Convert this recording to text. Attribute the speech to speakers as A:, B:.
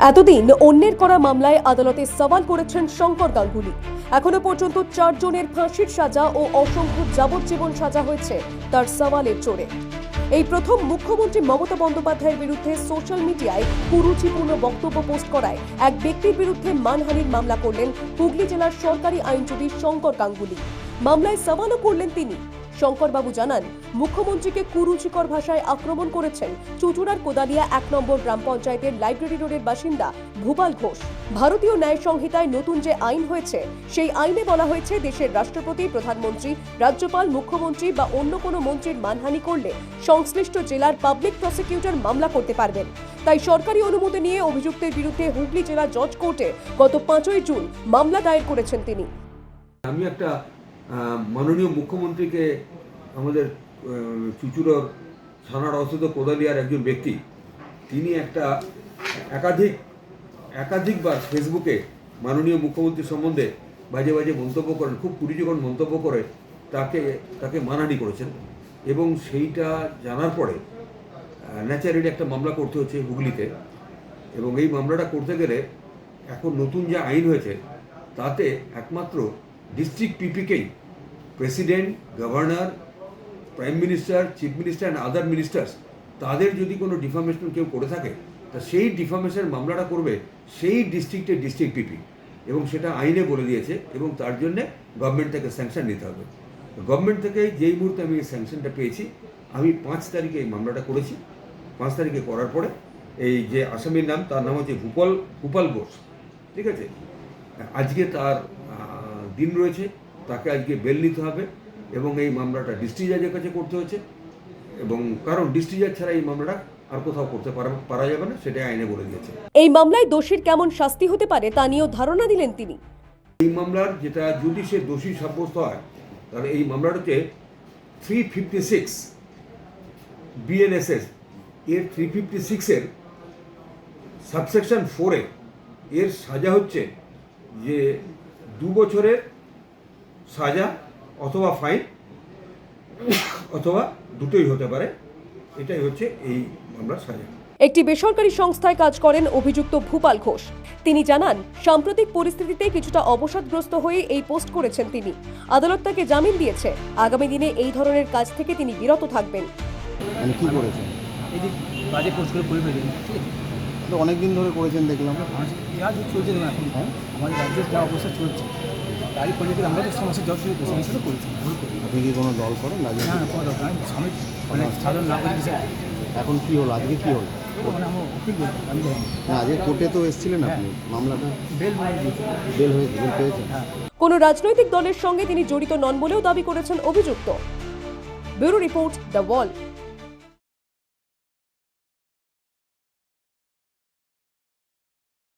A: এতদিন অন্যের করা মামলায় আদালতে সওয়াল করেছেন শঙ্কর গাঙ্গুলি। এখনও পর্যন্ত চারজনের ফাঁসির সাজা ও অসংখ্য যাবজ্জীবন সাজা হয়েছে তার সওয়ালের জোরে এই প্রথম মুখ্যমন্ত্রী মমতা বন্দ্যোপাধ্যায়ের বিরুদ্ধে সোশ্যাল মিডিয়ায় কুরুচিপূর্ণ বক্তব্য পোস্ট করায় এক ব্যক্তির বিরুদ্ধে মানহানির মামলা করলেন হুগলি জেলার সরকারি আইনজীবী শঙ্কর গাঙ্গুলি। মামলায় সওয়ালও করলেন তিনি। শঙ্করবাবু জানান, মুখ্যমন্ত্রীকে কুরুচিকর ভাষায় আক্রমণ করেছেন চুচুড়ার কোদালিয়া এক নম্বর গ্রাম পঞ্চায়েতের লাইব্রেরি রোডের বাসিন্দা ভূপাল ঘোষ। ভারতীয় ন্যায় সংহিতায় নতুন যে আইন হয়েছে, সেই আইনে বলা হয়েছে দেশের রাষ্ট্রপতি, প্রধানমন্ত্রী, রাজ্যপাল, মুখ্যমন্ত্রী বা অন্য কোনো মন্ত্রীর মানহানি করলে সংশ্লিষ্ট জেলার পাবলিক প্রসিকিউটর মামলা করতে পারবেন। তাই সরকারি অনুমতি নিয়ে অভিযুক্তের বিরুদ্ধে হুগলি জেলা জজ কোর্টে গত পাঁচই জুন মামলা দায়ের করেছেন তিনি।
B: আমি একটা মাননীয় মুখ্যমন্ত্রীকে আমাদের চুচুড়োর থানার অস্থিত কোদালিয়ার একজন ব্যক্তি, তিনি একটা একাধিক, একাধিকবার ফেসবুকে মাননীয় মুখ্যমন্ত্রী সম্বন্ধে বাজে বাজে মন্তব্য করেন, খুব কুরুচিকর মন্তব্য করে তাকে তাকে মানহানি করেছেন। এবং সেইটা জানার পরে ন্যাচারালি একটা মামলা করতে হচ্ছে হুগলিতে। এবং এই মামলাটা করতে গেলে এখন নতুন যে আইন হয়েছে, তাতে একমাত্র district পিপিকেই president governor prime minister chief minister and other ministers তাদের যদি কোনো ডিফামেশন কেউ করে থাকে, তা সেই ডিফামেশন মামলাটা করবে সেই ডিস্ট্রিক্টের ডিস্ট্রিক্ট পিপি এবং সেটা আইনে বলে দিয়েছে এবং তার জন্যে গভর্নমেন্ট থেকে স্যাংশন নিতে হবে। গভর্নমেন্ট থেকে যেই মুহূর্তে আমি এই স্যাংশনটা পেয়েছি, আমি পাঁচ তারিখে এই মামলাটা করেছি। পাঁচ তারিখে করার পরে এই যে আসামির নাম, তার নাম হচ্ছে ভূপাল ভূপাল ঘোষ। ঠিক আছে? আজকে তার দিন রয়েছে তাকে আজকে বেল নিতে হবে এবং এই মামলাটা ডিস্ট্রিক্ট জাজের কাছে করতে হচ্ছে এবং কারণ ডিস্ট্রিক্ট জাজ ছাড়া এই মামলাটা আর কোথাও করতে পারা পারা যাবে না সেটাই আইনে বলে দিয়েছে।
A: এই মামলায় দোষীর কেমন শাস্তি হতে পারে তা নিয়েও ধারণা দিলেন তিনি।
B: এই মামলার যেটা যদি সে দোষী সাব্যস্ত হয় তাহলে এই মামলাটাতে থ্রি ফিফটি সিক্স বিএনএসএস এর থ্রি ফিফটি সিক্সের সাবসেকশন ফোরে এর সাজা হচ্ছে যে দু বছরের সাজা অথবা ফাইন অথবা দুটোই হতে পারে। এটাই হচ্ছে এই মামলার সাজা।
A: একটি বেসরকারি সংস্থায় কাজ করেন অভিযুক্ত ভূপাল ঘোষ। তিনি জানান সাম্প্রতিক পরিস্থিতিতে কিছুটা অবসাদগ্রস্ত হয়ে এই পোস্ট করেছেন তিনি। আদালত তাকে জামিন দিয়েছে। আগামী দিনে এই ধরনের কাজ থেকে তিনি বিরত থাকবেন।
C: মানে কি করেছেন?
D: এই যে বাজে পোস্ট করে
C: অনেক দিন ধরে করেছেন দেখলাম।
D: যা চলছে না এখন
C: হ্যাঁ?
D: আমাদের রাজ্যের যা অবস্থা চলছে তারই পর্যায়ে আমরা তো সমস্যা যত সমস্যা করেছি ভুল করি
C: আপনি কি কোনো দল করেন?
D: না কোনো মানে সাধারণ নাগরিক হিসেবে।
C: এখন কি হলো? আজকে কি হলো? পেয়েছেন?
D: হ্যাঁ।
A: কোনো রাজনৈতিক দলের সঙ্গে তিনি জড়িত নন বলেও দাবি করেছেন অভিযুক্ত। Bureau report the wall.